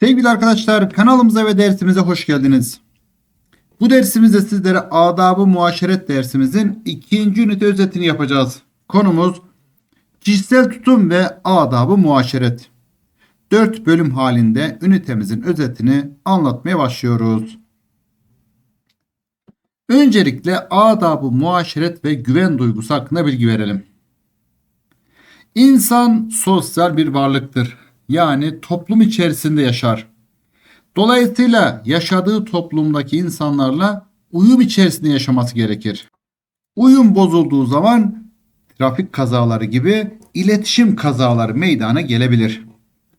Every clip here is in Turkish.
Sevgili arkadaşlar kanalımıza ve dersimize hoş geldiniz. Bu dersimizde sizlere adabı muaşeret dersimizin ikinci ünite özetini yapacağız. Konumuz kişisel tutum ve adabı muaşeret. Dört bölüm halinde ünitemizin özetini anlatmaya başlıyoruz. Öncelikle adabı muaşeret ve güven duygusu hakkında bilgi verelim. İnsan sosyal bir varlıktır. Yani toplum içerisinde yaşar. Dolayısıyla yaşadığı toplumdaki insanlarla uyum içerisinde yaşaması gerekir. Uyum bozulduğu zaman trafik kazaları gibi iletişim kazaları meydana gelebilir.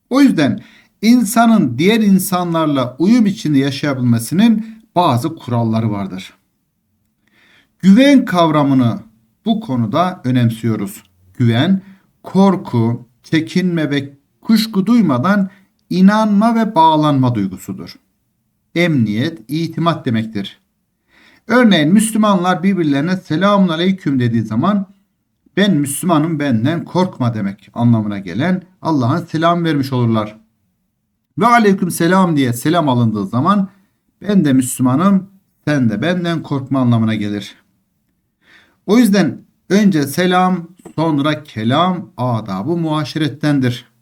O yüzden insanın diğer insanlarla uyum içinde yaşayabilmesinin bazı kuralları vardır. Güven kavramını bu konuda önemsiyoruz. Güven, korku, çekinme ve kuşku duymadan inanma ve bağlanma duygusudur. Emniyet, itimat demektir. Örneğin Müslümanlar birbirlerine selamun aleyküm dediği zaman ben Müslümanım benden korkma demek anlamına gelen Allah'ın selam vermiş olurlar. Ve aleyküm selam diye selam alındığı zaman ben de Müslümanım sen de benden korkma anlamına gelir. O yüzden önce selam sonra kelam adabı muaşerettendir.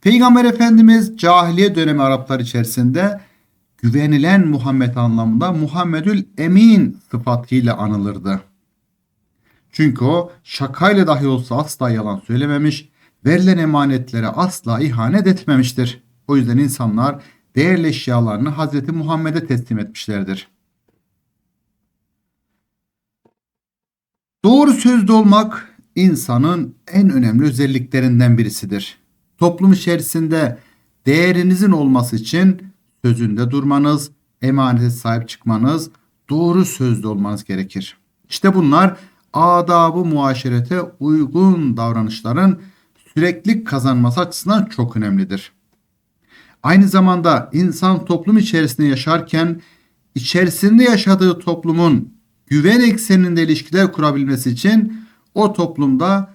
Peygamber Efendimiz cahiliye dönemi Araplar içerisinde güvenilen Muhammed anlamında Muhammedül Emin sıfatıyla anılırdı. Çünkü o şakayla dahi olsa asla yalan söylememiş, verilen emanetlere asla ihanet etmemiştir. O yüzden insanlar değerli eşyalarını Hazreti Muhammed'e teslim etmişlerdir. Doğru sözlü olmak insanın en önemli özelliklerinden birisidir. Toplum içerisinde değerinizin olması için sözünde durmanız, emanete sahip çıkmanız, doğru sözlü olmanız gerekir. İşte bunlar adabı muaşerete uygun davranışların sürekli kazanması açısından çok önemlidir. Aynı zamanda insan toplum içerisinde yaşarken içerisinde yaşadığı toplumun güven ekseninde ilişkiler kurabilmesi için o toplumda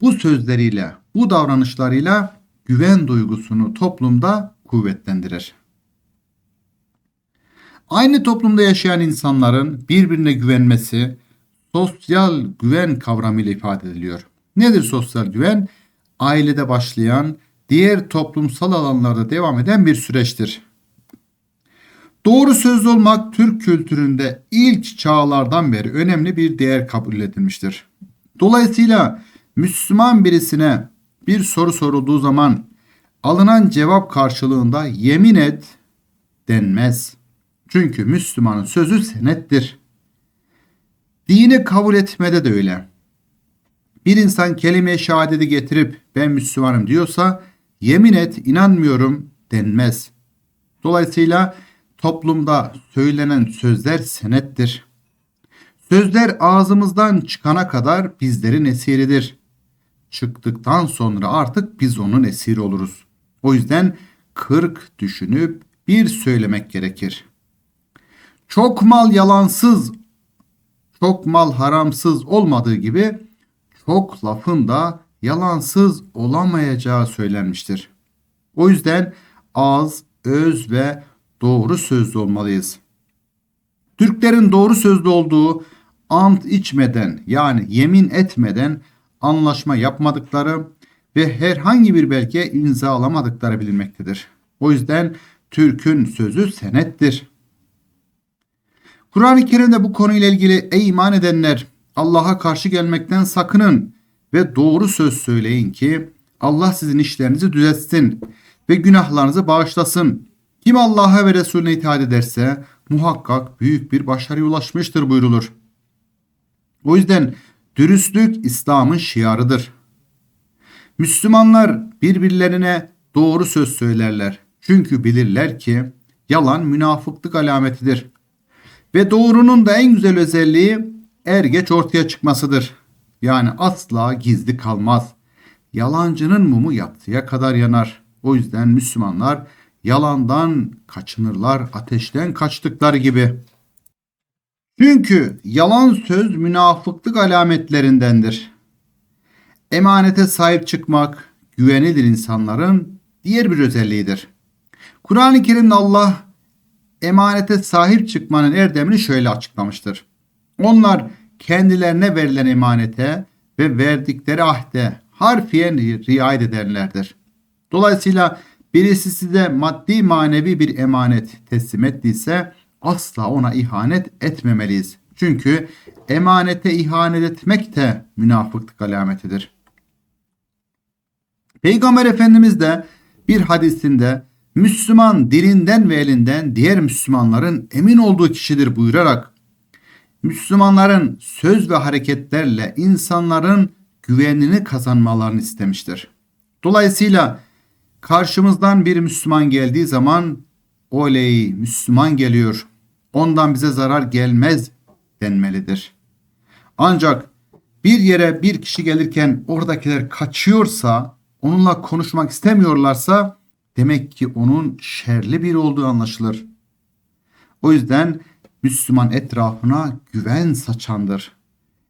bu sözleriyle, bu davranışlarıyla güven duygusunu toplumda kuvvetlendirir. Aynı toplumda yaşayan insanların birbirine güvenmesi sosyal güven kavramıyla ifade ediliyor. Nedir sosyal güven? Ailede başlayan, diğer toplumsal alanlarda devam eden bir süreçtir. Doğru sözlü olmak Türk kültüründe ilk çağlardan beri önemli bir değer kabul edilmiştir. Dolayısıyla Müslüman birisine bir soru sorulduğu zaman alınan cevap karşılığında yemin et denmez. Çünkü Müslümanın sözü senettir. Dini kabul etmede de öyle. Bir insan kelime-i şehadeti getirip ben Müslümanım diyorsa yemin et inanmıyorum denmez. Dolayısıyla toplumda söylenen sözler senettir. Sözler ağzımızdan çıkana kadar bizlerin esiridir. Çıktıktan sonra artık biz onun esiri oluruz. O yüzden 40 düşünüp bir söylemek gerekir. Çok mal yalansız, çok mal haramsız olmadığı gibi çok lafın da yalansız olamayacağı söylenmiştir. O yüzden ağız, öz ve doğru sözlü olmalıyız. Türklerin doğru sözlü olduğu ant içmeden yani yemin etmeden anlaşma yapmadıkları ve herhangi bir belge imzalamadıkları bilinmektedir. O yüzden Türk'ün sözü senettir. Kur'an-ı Kerim'de bu konuyla ilgili ey iman edenler Allah'a karşı gelmekten sakının ve doğru söz söyleyin ki Allah sizin işlerinizi düzeltsin ve günahlarınızı bağışlasın. Kim Allah'a ve Resulüne itaat ederse muhakkak büyük bir başarıya ulaşmıştır buyrulur. O yüzden dürüstlük İslam'ın şiarıdır. Müslümanlar birbirlerine doğru söz söylerler. Çünkü bilirler ki yalan münafıklık alametidir. Ve doğrunun da en güzel özelliği er geç ortaya çıkmasıdır. Yani asla gizli kalmaz. Yalancının mumu yatsıya kadar yanar. O yüzden Müslümanlar yalandan kaçınırlar ateşten kaçtıkları gibi. Çünkü yalan söz münafıklık alametlerindendir. Emanete sahip çıkmak güvenilir insanların diğer bir özelliğidir. Kur'an-ı Kerim'de Allah emanete sahip çıkmanın erdemini şöyle açıklamıştır. Onlar kendilerine verilen emanete ve verdikleri ahde harfiyen riayet ederlerdir. Dolayısıyla birisi size maddi manevi bir emanet teslim ettiyse asla ona ihanet etmemeliyiz. Çünkü emanete ihanet etmek de münafıklık alametidir. Peygamber Efendimiz de bir hadisinde Müslüman dilinden ve elinden diğer Müslümanların emin olduğu kişidir buyurarak Müslümanların söz ve hareketlerle insanların güvenini kazanmalarını istemiştir. Dolayısıyla karşımızdan bir Müslüman geldiği zaman oley Müslüman geliyor ondan bize zarar gelmez denmelidir. Ancak bir yere bir kişi gelirken oradakiler kaçıyorsa onunla konuşmak istemiyorlarsa demek ki onun şerli biri olduğu anlaşılır. O yüzden Müslüman etrafına güven saçandır.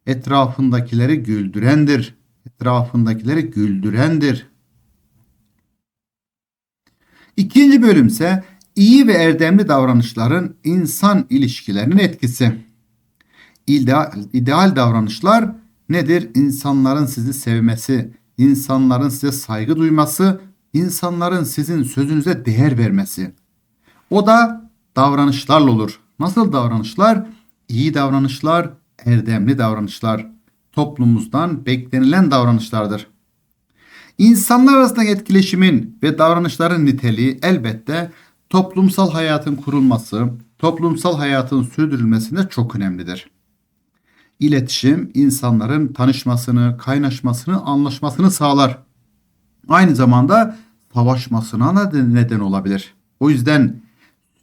Etrafındakileri güldürendir. Etrafındakileri güldürendir. İkinci bölümse iyi ve erdemli davranışların insan ilişkilerinin etkisi. İdeal, ideal davranışlar nedir? İnsanların sizi sevmesi, insanların size saygı duyması, insanların sizin sözünüze değer vermesi. O da davranışlarla olur. Nasıl davranışlar? İyi davranışlar, erdemli davranışlar. Toplumumuzdan beklenilen davranışlardır. İnsanlar arasındaki etkileşimin ve davranışların niteliği elbette toplumsal hayatın kurulması, toplumsal hayatın sürdürülmesinde çok önemlidir. İletişim insanların tanışmasını, kaynaşmasını, anlaşmasını sağlar. Aynı zamanda savaşmasına da neden olabilir. O yüzden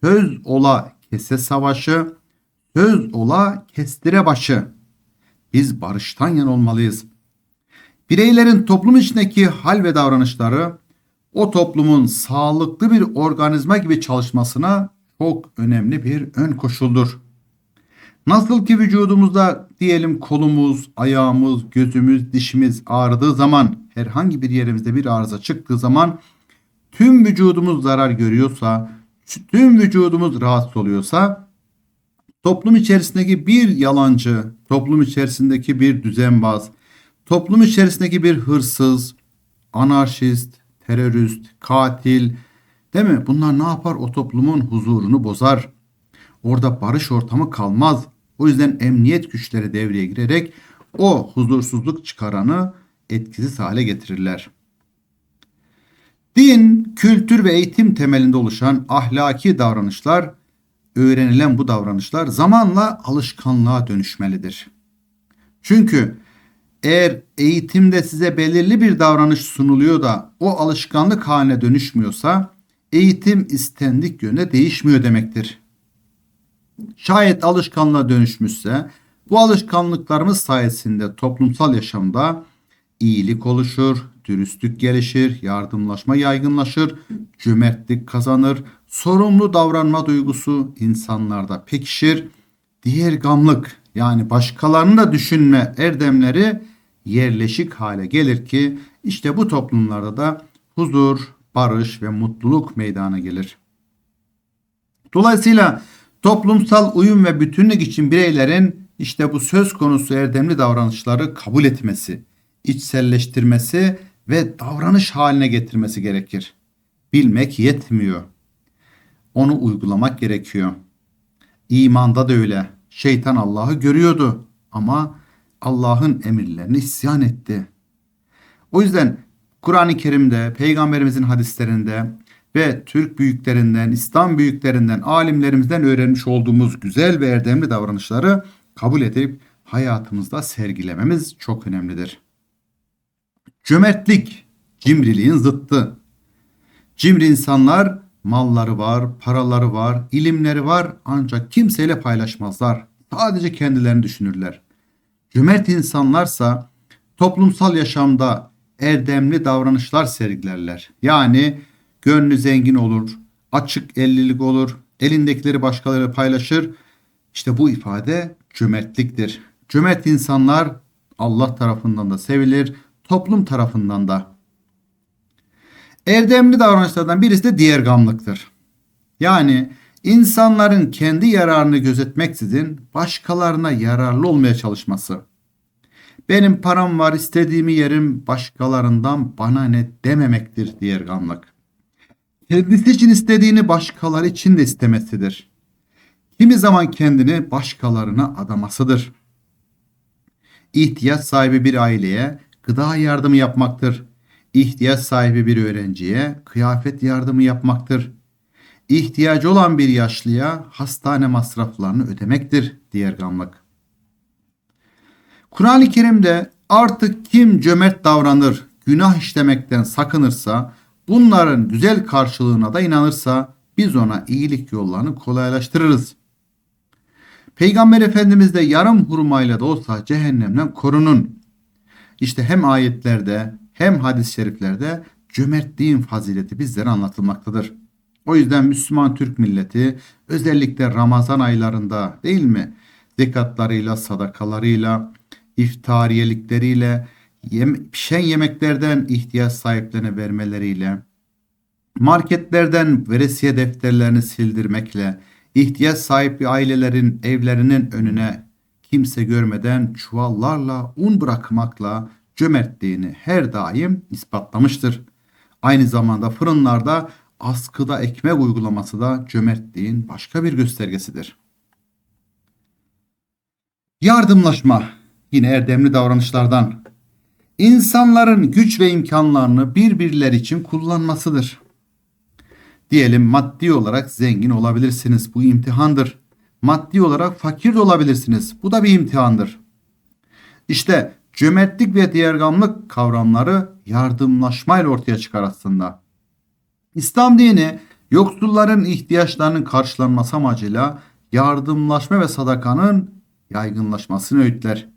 söz ola kese savaşı, söz ola kestire başı. Biz barıştan yan olmalıyız. Bireylerin toplum içindeki hal ve davranışları o toplumun sağlıklı bir organizma gibi çalışmasına çok önemli bir ön koşuldur. Nasıl ki vücudumuzda diyelim kolumuz, ayağımız, gözümüz, dişimiz ağrıdığı zaman herhangi bir yerimizde bir arıza çıktığı zaman tüm vücudumuz zarar görüyorsa, tüm vücudumuz rahatsız oluyorsa toplum içerisindeki bir yalancı, toplum içerisindeki bir düzenbaz, toplum içerisindeki bir hırsız, anarşist, terörist, katil değil mi? Bunlar ne yapar? O toplumun huzurunu bozar. Orada barış ortamı kalmaz. O yüzden emniyet güçleri devreye girerek o huzursuzluk çıkaranı etkisiz hale getirirler. Din, kültür ve eğitim temelinde oluşan ahlaki davranışlar, öğrenilen bu davranışlar zamanla alışkanlığa dönüşmelidir. Çünkü eğer eğitimde size belirli bir davranış sunuluyor da o alışkanlık haline dönüşmüyorsa eğitim istendik yönde değişmiyor demektir. Şayet alışkanlığa dönüşmüşse bu alışkanlıklarımız sayesinde toplumsal yaşamda iyilik oluşur, dürüstlük gelişir, yardımlaşma yaygınlaşır, cömertlik kazanır, sorumlu davranma duygusu insanlarda pekişir, diğer gamlık yani başkalarını da düşünme erdemleri yerleşik hale gelir ki işte bu toplumlarda da huzur, barış ve mutluluk meydana gelir. Dolayısıyla toplumsal uyum ve bütünlük için bireylerin işte bu söz konusu erdemli davranışları kabul etmesi, içselleştirmesi ve davranış haline getirmesi gerekir. Bilmek yetmiyor. Onu uygulamak gerekiyor. İmanda da öyle. Şeytan Allah'ı görüyordu ama Allah'ın emirlerini isyan etti. O yüzden Kur'an-ı Kerim'de, peygamberimizin hadislerinde ve Türk büyüklerinden, İslam büyüklerinden, alimlerimizden öğrenmiş olduğumuz güzel ve erdemli davranışları kabul edip hayatımızda sergilememiz çok önemlidir. Cömertlik, cimriliğin zıttı. Cimri insanlar malları var, paraları var, ilimleri var ancak kimseyle paylaşmazlar. Sadece kendilerini düşünürler. Cömert insanlarsa toplumsal yaşamda erdemli davranışlar sergilerler. Yani gönlü zengin olur, açık ellilik olur, elindekileri başkaları paylaşır. İşte bu ifade cömertliktir. Cömert insanlar Allah tarafından da sevilir, toplum tarafından da. Erdemli davranışlardan birisi de diğer gamlıktır. Yani insanların kendi yararını gözetmeksizin başkalarına yararlı olmaya çalışması. Benim param var istediğimi yerim başkalarından bana ne dememektir diğer gamlık. Kendisi için istediğini başkaları için de istemesidir. Kimi zaman kendini başkalarına adamasıdır. İhtiyaç sahibi bir aileye gıda yardımı yapmaktır. İhtiyaç sahibi bir öğrenciye kıyafet yardımı yapmaktır. İhtiyacı olan bir yaşlıya hastane masraflarını ödemektir diğer gamlık. Kur'an-ı Kerim'de artık kim cömert davranır, günah işlemekten sakınırsa, bunların güzel karşılığına da inanırsa biz ona iyilik yollarını kolaylaştırırız. Peygamber Efendimiz de yarım hurmayla da olsa cehennemden korunun. İşte hem ayetlerde hem hadis-i şeriflerde cömertliğin fazileti bizlere anlatılmaktadır. O yüzden Müslüman Türk milleti özellikle Ramazan aylarında değil mi? Zekatlarıyla, sadakalarıyla, iftariyelikleriyle, yem, pişen yemeklerden ihtiyaç sahiplerine vermeleriyle, marketlerden veresiye defterlerini sildirmekle, ihtiyaç sahibi ailelerin evlerinin önüne kimse görmeden çuvallarla un bırakmakla cömertliğini her daim ispatlamıştır. Aynı zamanda fırınlarda askıda ekmek uygulaması da cömertliğin başka bir göstergesidir. Yardımlaşma yine erdemli davranışlardan. İnsanların güç ve imkanlarını birbirleri için kullanmasıdır. Diyelim maddi olarak zengin olabilirsiniz. Bu imtihandır. Maddi olarak fakir de olabilirsiniz. Bu da bir imtihandır. İşte cömertlik ve diğergamlık kavramları yardımlaşmayla ortaya çıkar aslında. İslam dini yoksulların ihtiyaçlarının karşılanması amacıyla yardımlaşma ve sadakanın yaygınlaşmasını öğütler.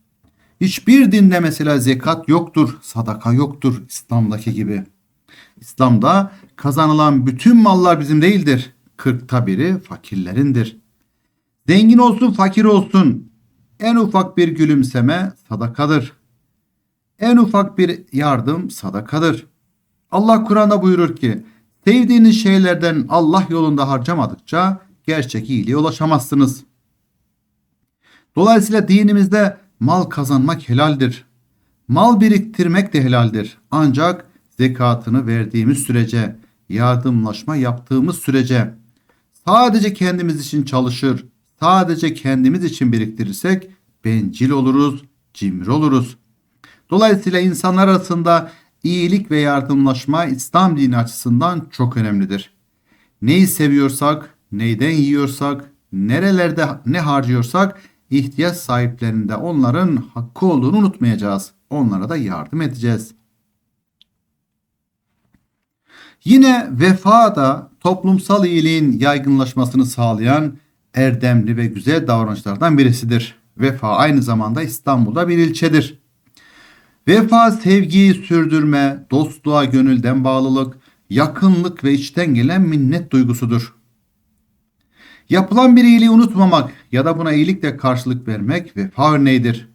Hiçbir dinde mesela zekat yoktur, sadaka yoktur İslam'daki gibi. İslam'da kazanılan bütün mallar bizim değildir. Kırkta biri fakirlerindir. Zengin olsun fakir olsun en ufak bir gülümseme sadakadır. En ufak bir yardım sadakadır. Allah Kur'an'da buyurur ki sevdiğiniz şeylerden Allah yolunda harcamadıkça gerçek iyiliğe ulaşamazsınız. Dolayısıyla dinimizde mal kazanmak helaldir. Mal biriktirmek de helaldir. Ancak zekatını verdiğimiz sürece, yardımlaşma yaptığımız sürece, sadece kendimiz için çalışır, sadece kendimiz için biriktirirsek bencil oluruz, cimri oluruz. Dolayısıyla insanlar arasında iyilik ve yardımlaşma İslam dini açısından çok önemlidir. Neyi seviyorsak, neyden yiyorsak, nerelerde ne harcıyorsak ihtiyaç sahiplerinde onların hakkı olduğunu unutmayacağız. Onlara da yardım edeceğiz. Yine vefa da toplumsal iyiliğin yaygınlaşmasını sağlayan erdemli ve güzel davranışlardan birisidir. Vefa aynı zamanda İstanbul'da bir ilçedir. Vefa sevgiyi sürdürme, dostluğa gönülden bağlılık, yakınlık ve içten gelen minnet duygusudur. Yapılan bir iyiliği unutmamak ya da buna iyilikle karşılık vermek vefa örneğidir.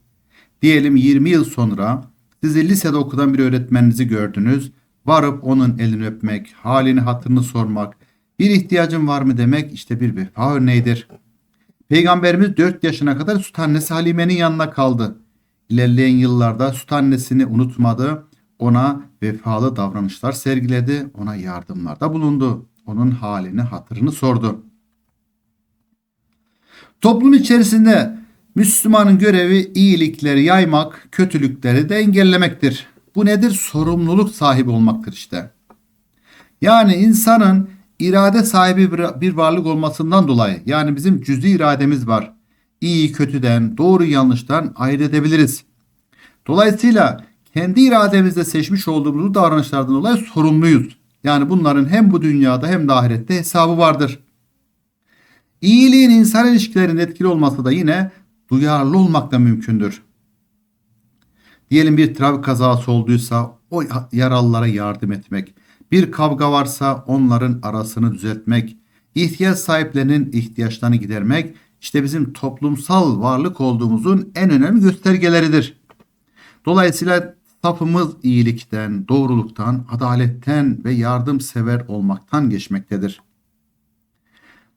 Diyelim 20 yıl sonra sizi lisede okudan bir öğretmeninizi gördünüz. Varıp onun elini öpmek, halini hatırını sormak, bir ihtiyacın var mı demek işte bir vefa örneğidir. Peygamberimiz 4 yaşına kadar süt annesi Halime'nin yanına kaldı. İlerleyen yıllarda süt annesini unutmadı. Ona vefalı davranışlar sergiledi. Ona yardımlarda bulundu. Onun halini, hatırını sordu. Toplum içerisinde Müslümanın görevi iyilikleri yaymak, kötülükleri de engellemektir. Bu nedir? Sorumluluk sahibi olmaktır işte. Yani insanın irade sahibi bir varlık olmasından dolayı yani bizim cüzi irademiz var. İyi kötüden, doğru yanlıştan ayırt edebiliriz. Dolayısıyla kendi irademizle seçmiş olduğumuz davranışlardan dolayı sorumluyuz. Yani bunların hem bu dünyada hem de ahirette hesabı vardır. İyiliğin insan ilişkilerinde etkili olması da yine duyarlı olmakla mümkündür. Diyelim bir trafik kazası olduysa o yaralılara yardım etmek, bir kavga varsa onların arasını düzeltmek, ihtiyaç sahiplerinin ihtiyaçlarını gidermek işte bizim toplumsal varlık olduğumuzun en önemli göstergeleridir. Dolayısıyla safımız iyilikten, doğruluktan, adaletten ve yardımsever olmaktan geçmektedir.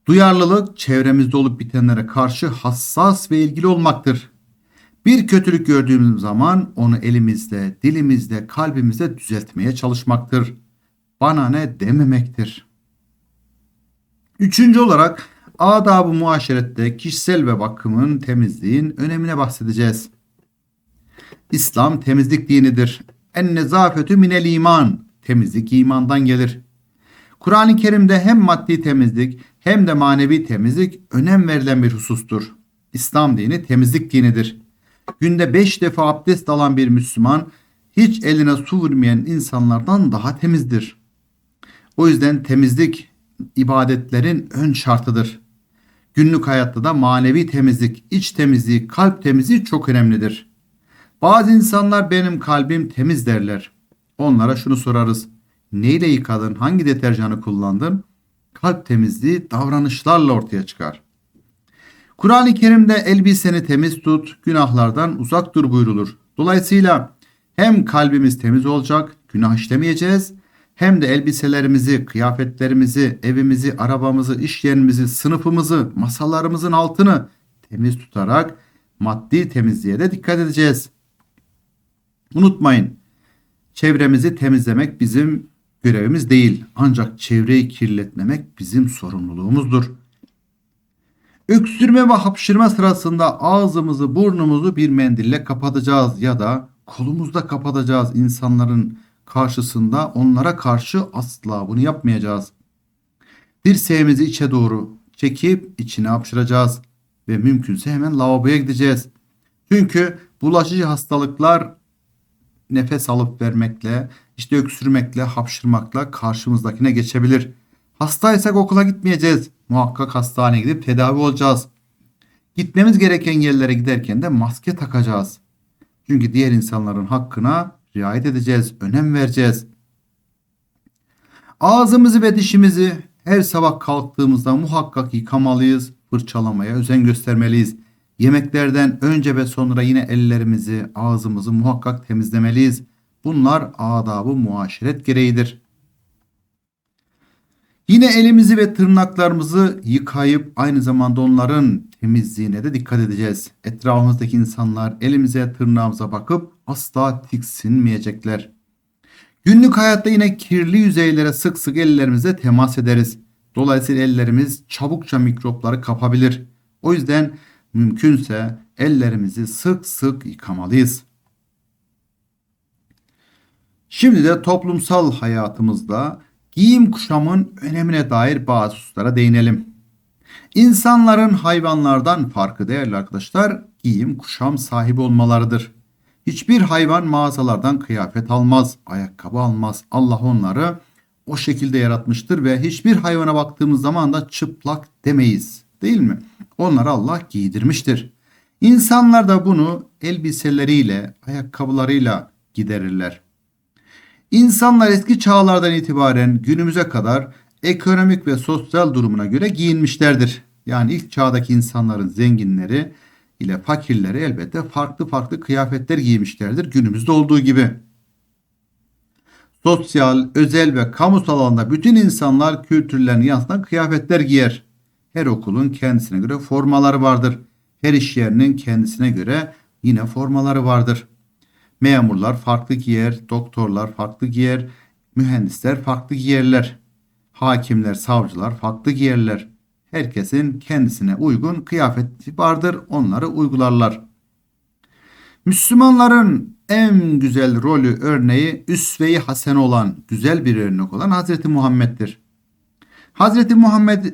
Duyarlılık çevremizde olup bitenlere karşı hassas ve ilgili olmaktır. Bir kötülük gördüğümüz zaman onu elimizde, dilimizde, kalbimizde düzeltmeye çalışmaktır. Bana ne dememektir. Üçüncü olarak adab-ı muaşerette kişisel ve bakımın, temizliğin önemine bahsedeceğiz. İslam temizlik dinidir. En nezafetü minel iman. Temizlik imandan gelir. Kur'an-ı Kerim'de hem maddi temizlik hem de manevi temizlik önem verilen bir husustur. İslam dini temizlik dinidir. Günde beş defa abdest alan bir Müslüman hiç eline su vurmayan insanlardan daha temizdir. O yüzden temizlik ibadetlerin ön şartıdır. Günlük hayatta da manevi temizlik, iç temizliği, kalp temizliği çok önemlidir. Bazı insanlar benim kalbim temiz derler. Onlara şunu sorarız. Neyle yıkadın? Hangi deterjanı kullandın? Kalp temizliği davranışlarla ortaya çıkar. Kur'an-ı Kerim'de elbiseni temiz tut, günahlardan uzak dur buyrulur. Dolayısıyla hem kalbimiz temiz olacak, günah işlemeyeceğiz, hem de elbiselerimizi, kıyafetlerimizi, evimizi, arabamızı, iş yerimizi, sınıfımızı, masalarımızın altını temiz tutarak maddi temizliğe de dikkat edeceğiz. Unutmayın, çevremizi temizlemek bizim görevimiz değil. Ancak çevreyi kirletmemek bizim sorumluluğumuzdur. Öksürme ve hapşırma sırasında ağzımızı, burnumuzu bir mendille kapatacağız ya da kolumuzda kapatacağız insanların karşısında onlara karşı asla bunu yapmayacağız. Dirseğimizi içe doğru çekip içine hapşıracağız ve mümkünse hemen lavaboya gideceğiz. Çünkü bulaşıcı hastalıklar nefes alıp vermekle, işte öksürmekle, hapşırmakla karşımızdakine geçebilir. Hastaysak okula gitmeyeceğiz. Muhakkak hastaneye gidip tedavi olacağız. Gitmemiz gereken yerlere giderken de maske takacağız. Çünkü diğer insanların hakkına riayet edeceğiz, önem vereceğiz. Ağzımızı ve dişimizi her sabah kalktığımızda muhakkak yıkamalıyız, fırçalamaya özen göstermeliyiz. Yemeklerden önce ve sonra yine ellerimizi, ağzımızı muhakkak temizlemeliyiz. Bunlar adabı muaşeret gereğidir. Yine elimizi ve tırnaklarımızı yıkayıp aynı zamanda onların temizliğine de dikkat edeceğiz. Etrafımızdaki insanlar elimize tırnağımıza bakıp asla tiksinmeyecekler. Günlük hayatta yine kirli yüzeylere sık sık ellerimizle temas ederiz. Dolayısıyla ellerimiz çabukça mikropları kapabilir. O yüzden mümkünse ellerimizi sık sık yıkamalıyız. Şimdi de toplumsal hayatımızda giyim kuşamın önemine dair bazı hususlara değinelim. İnsanların hayvanlardan farkı değerli arkadaşlar giyim kuşam sahibi olmalarıdır. Hiçbir hayvan mağazalardan kıyafet almaz, ayakkabı almaz. Allah onları o şekilde yaratmıştır ve hiçbir hayvana baktığımız zaman da çıplak demeyiz. Değil mi? Onları Allah giydirmiştir. İnsanlar da bunu elbiseleriyle, ayakkabılarıyla giderirler. İnsanlar eski çağlardan itibaren günümüze kadar ekonomik ve sosyal durumuna göre giyinmişlerdir. Yani ilk çağdaki insanların zenginleri ile fakirleri elbette farklı farklı kıyafetler giymişlerdir günümüzde olduğu gibi. Sosyal, özel ve kamusal alanda bütün insanlar kültürlerini yansıtan kıyafetler giyer. Her okulun kendisine göre formaları vardır. Her iş yerinin kendisine göre yine formaları vardır. Memurlar farklı giyer, doktorlar farklı giyer, mühendisler farklı giyerler. Hakimler, savcılar farklı giyerler. Herkesin kendisine uygun kıyafeti vardır, onları uygularlar. Müslümanların en güzel rolü örneği üsve-i hasen olan, güzel bir örnek olan Hazreti Muhammed'dir. Hazreti Muhammed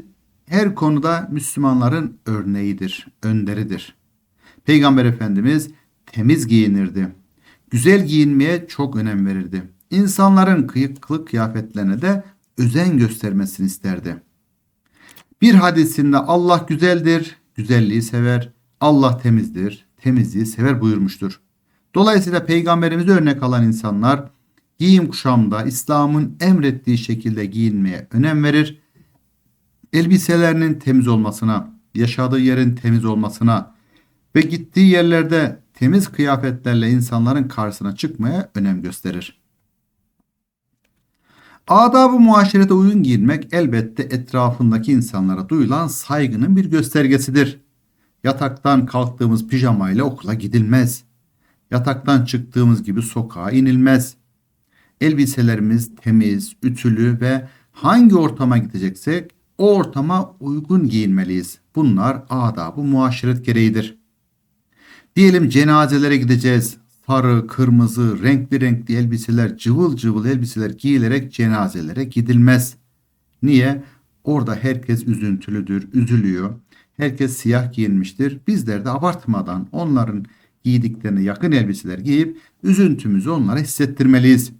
her konuda Müslümanların örneğidir, önderidir. Peygamber Efendimiz temiz giyinirdi. Güzel giyinmeye çok önem verirdi. İnsanların kıyıklık kıyafetlerine de özen göstermesini isterdi. Bir hadisinde Allah güzeldir, güzelliği sever. Allah temizdir, temizliği sever buyurmuştur. Dolayısıyla peygamberimize örnek alan insanlar giyim kuşamda İslam'ın emrettiği şekilde giyinmeye önem verir. Elbiselerinin temiz olmasına, yaşadığı yerin temiz olmasına ve gittiği yerlerde temiz kıyafetlerle insanların karşısına çıkmaya önem gösterir. Adab-ı muaşerete uygun giyinmek elbette etrafındaki insanlara duyulan saygının bir göstergesidir. Yataktan kalktığımız pijamayla okula gidilmez. Yataktan çıktığımız gibi sokağa inilmez. Elbiselerimiz temiz, ütülü ve hangi ortama gideceksek o ortama uygun giyinmeliyiz. Bunlar adab-ı muaşeret gereğidir. Diyelim cenazelere gideceğiz. Sarı, kırmızı, renkli renkli elbiseler, cıvıl cıvıl elbiseler giyilerek cenazelere gidilmez. Niye? Orada herkes üzüntülüdür, üzülüyor. Herkes siyah giyinmiştir. Bizler de abartmadan onların giydiklerine yakın elbiseler giyip üzüntümüzü onlara hissettirmeliyiz.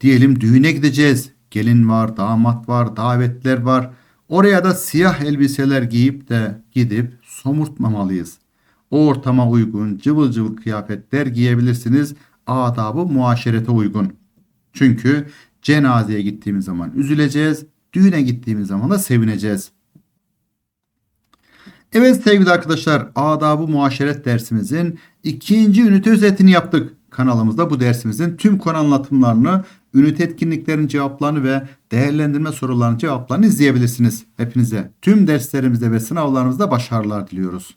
Diyelim düğüne gideceğiz. Gelin var, damat var, davetler var. Oraya da siyah elbiseler giyip de gidip somurtmamalıyız. O ortama uygun cıvıl cıvıl kıyafetler giyebilirsiniz. Adabı muaşerete uygun. Çünkü cenazeye gittiğimiz zaman üzüleceğiz. Düğüne gittiğimiz zaman da sevineceğiz. Evet sevgili arkadaşlar adabı muaşeret dersimizin ikinci ünite özetini yaptık. Kanalımızda bu dersimizin tüm konu anlatımlarını, ünite etkinliklerin cevaplarını ve değerlendirme sorularının cevaplarını izleyebilirsiniz. Hepinize tüm derslerimizde ve sınavlarımızda başarılar diliyoruz.